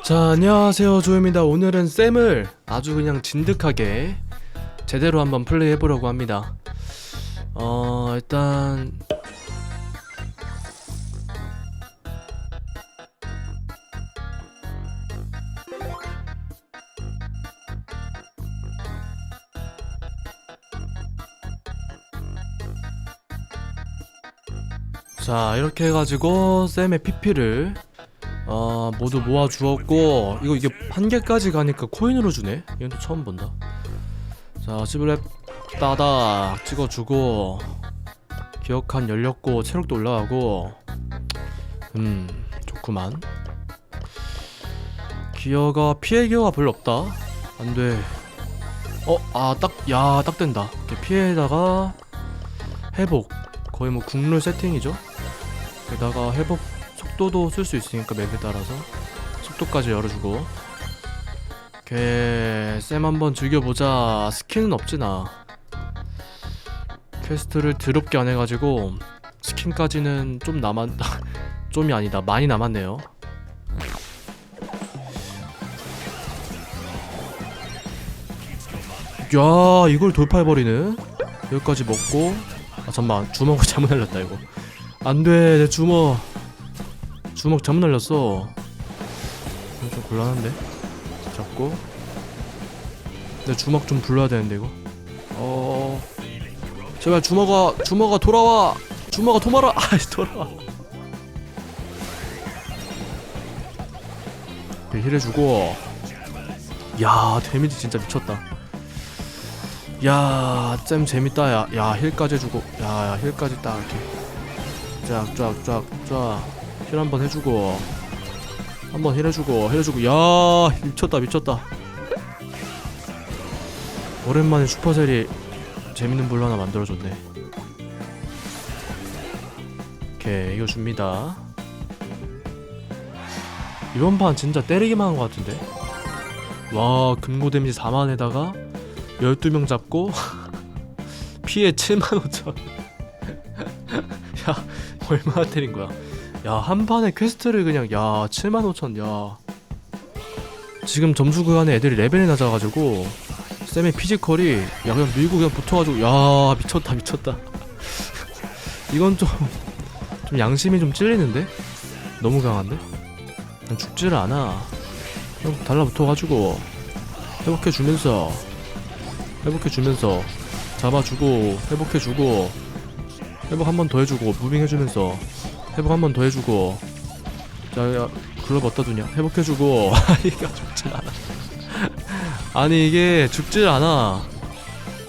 자 안녕하세요. 조입니다. 오늘은 쌤을 아주 그냥 진득하게 제대로 한번 플레이 해보려고 합니다. 어 일단 자 이렇게 해가지고 쌤의 PP를 어 모두 모아 주었고 이거 이게 한 개까지 가니까 코인으로 주네? 이건 또 처음 본다. 자 시블랩 따닥 찍어주고 기억한 열렸고 체력도 올라가고 음 좋구만. 기어가 피해 기어가 별로 없다. 안돼. 어아딱야 딱 된다. 이렇게 피해에다가 회복. 거의 뭐 국룰 세팅이죠? 게다가 회복 속도도 쓸 수 있으니까 맵에 따라서 속도까지 열어주고. 오케이 쌤 한번 즐겨보자. 스킨은 없지 나. 퀘스트를 드럽게 안 해가지고 스킨까지는 좀 남았 좀이 아니다. 많이 남았네요. 야 이걸 돌파해버리네. 여기까지 먹고. 아 잠만. 주먹을 잘못 날렸다 이거. 안돼 내 주먹 주먹 잘못 날렸어. 좀 곤란한데? 잡고. 내 주먹 좀 불러야 되는데 이거? 어. 제발 주먹아 주먹아 돌아와. 주먹아 도마라. 아이 돌아와. 네, 힐해주고. 야 데미지 진짜 미쳤다. 야잼 재밌다. 야, 야 힐까지 해주고. 야, 야 힐까지 딱 이렇게. 쫙쫙쫙쫙 힐 한 번 해주고 한 번 힐 해주고 힐 해주고. 야 미쳤다 미쳤다. 오랜만에 슈퍼셀이 재밌는 불로 하나 만들어줬네. 오케이 이거 줍니다. 이번 판 진짜 때리기만 한 것 같은데? 와 금고 데미지 4만에다가 12명 잡고 피해 7만 5천. 야 얼마나 때린 거야 야 한 판에 퀘스트를 그냥 야 7만 5천 야. 지금 점수 구간에 애들이 레벨이 낮아 가지고 쌤의 피지컬이 야 그냥 밀고 그냥 붙어 가지고 야 미쳤다 미쳤다. 이건 좀 좀 양심이 좀 찔리는데? 너무 강한데? 그냥 죽지를 않아. 그냥 달라붙어 가지고 회복해 주면서 회복해 주면서 잡아주고 회복해 주고 회복 한 번 더 해주고 무빙 해주면서 회복 한 번 더 해주고. 자 야 글럽 어디다 두냐? 회복해주고. 이게 죽질 않아. 아니 이게 죽질 않아.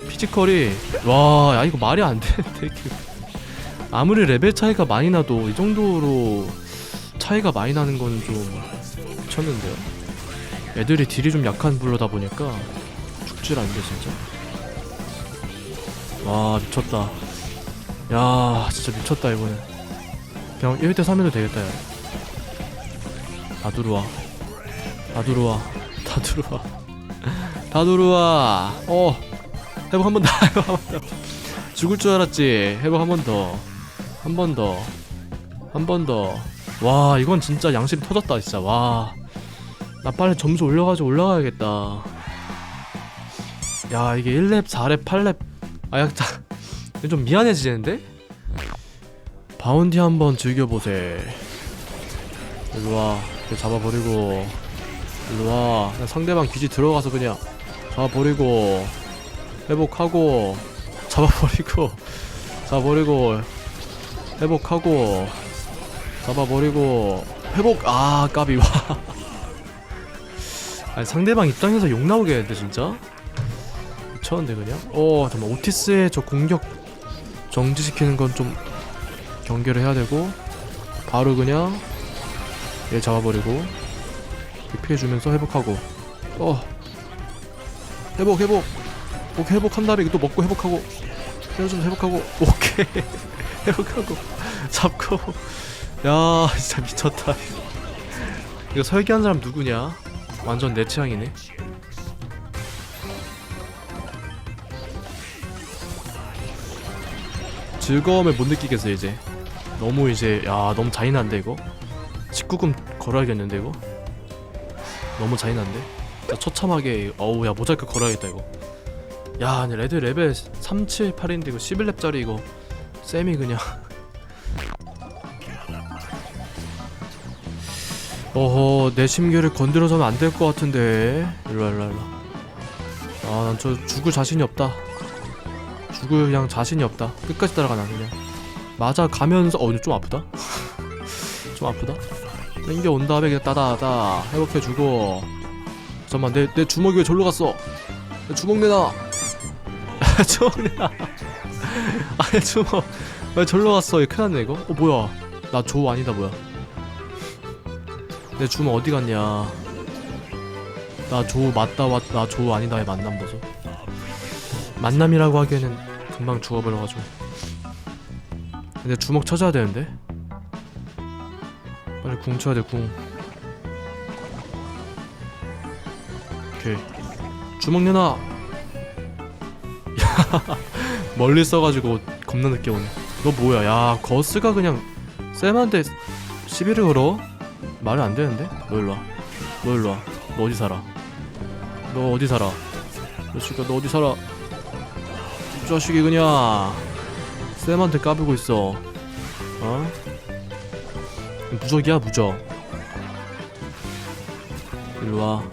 피지컬이. 와 야 이거 말이 안 되는데 이게. 아무리 레벨 차이가 많이 나도 이 정도로 차이가 많이 나는 거는 좀 미쳤는데요. 애들이 딜이 좀 약한 불러다 보니까 죽질 않네 진짜. 와 미쳤다. 야 진짜 미쳤다 이거는 그냥 1대 3해도 되겠다 야. 다 들어와. 다 들어와. 다 들어와. 다 들어와. 어 회복 한 번 더 회복 한 번 더. 죽을 줄 알았지. 회복 한 번 더. 한 번 더. 한 번 더. 와 이건 진짜 양심 터졌다 진짜. 와. 나 빨리 점수 올려가지고 올라가야겠다. 야 이게 1렙 4렙 8렙. 아야 좀 미안해지는데? 바운티 한번 즐겨보세. 일로와. 잡아버리고. 일로와. 상대방 기지 들어가서 그냥 잡아버리고. 회복하고. 잡아버리고. 잡아버리고. 회복하고. 잡아버리고. 회복. 아 까비. 와. 아니 상대방 입장에서 욕 나오겠는데 진짜? 미쳤는데 그냥? 어 잠깐 오티스의 저 공격 정지시키는 건 좀 경계를 해야 되고 바로 그냥 얘 잡아버리고 피해주면서 회복하고. 어. 회복 회복. 오케이 회복한 다음에 또 먹고 회복하고 헤어지면 회복하고. 오케이. 회복하고. 잡고. 야 진짜 미쳤다. 이거 설계한 사람 누구냐? 완전 내 취향이네. 즐거움을 못 느끼겠어 이제 너무 이제 야 너무 잔인한데 이거? 19금 걸어야겠는데 이거? 너무 잔인한데? 진짜 처참하게 어우 야 모자이크 걸어야겠다 이거. 야 아니 레드 레벨 3, 7, 8인데 이거 11렙짜리 이거 쌤이 그냥. 어허 내 심기를 건드려서는 안 될 것 같은데. 일로와 일로와 일로와. 아난 저 죽을 자신이 없다. 죽을 그냥 자신이 없다. 끝까지 따라가나 그냥 맞아 가면서 어 좀 아프다? 좀 아프다? 땡겨 온 다음에 그냥 따다다 회복해주고. 잠깐만 내, 내 주먹이 왜 절로 갔어. 내 주먹 내놔. 주먹 내놔. 아니 주먹. 왜 절로 갔어? 이거 큰일 났네 이거. 어 뭐야? 나 조 아니다 뭐야? 내 주먹 어디 갔냐? 나 조 맞다 왔나 조 아니다의 만남 보소. 만남이라고 하기에는 금방 죽어버려가지고 근데 주먹 쳐줘야 되는데. 빨리 궁 쳐야 돼궁. 오케이. 주먹 내놔. 야 멀리 써가지고 겁나 늦게 오네. 너 뭐야? 야 거스가 그냥 쌤한테 시비를 걸어? 말이 안 되는데? 너 일로와. 너 일로와. 너 어디 살아? 너 어디 살아? 너 씨가 너 어디 살아? 이 자식이 그냥 쌤한테 까불고 있어. 어? 무적이야 무적. 일로와.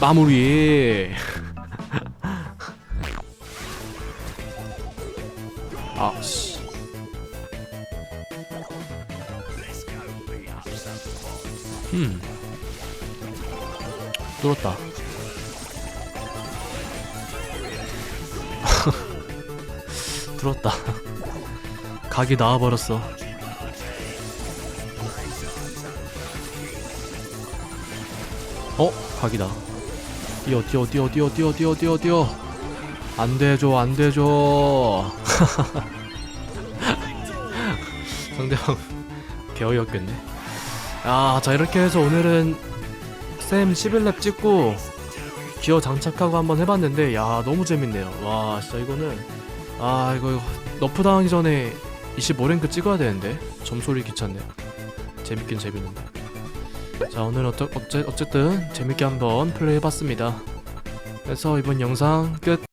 마무리. 아씨. 음 뚫었다 뚫었다. 각이 나와버렸어. 어? 각이다. 뛰어 뛰어 뛰어 뛰어 뛰어 뛰어 뛰어 뛰어. 안돼줘 안돼줘. 상대방 개어이었겠네. 아자 이렇게 해서 오늘은 쌤 11렙 찍고 기어 장착하고 한번 해봤는데 야 너무 재밌네요. 와 진짜 이거는 아 이거 너프 당하기 전에 25랭크 찍어야 되는데. 점소리 귀찮네. 재밌긴 재밌는데. 자 오늘 어쩌, 어째, 어쨌든 재밌게 한번 플레이 해봤습니다. 그래서 이번 영상 끝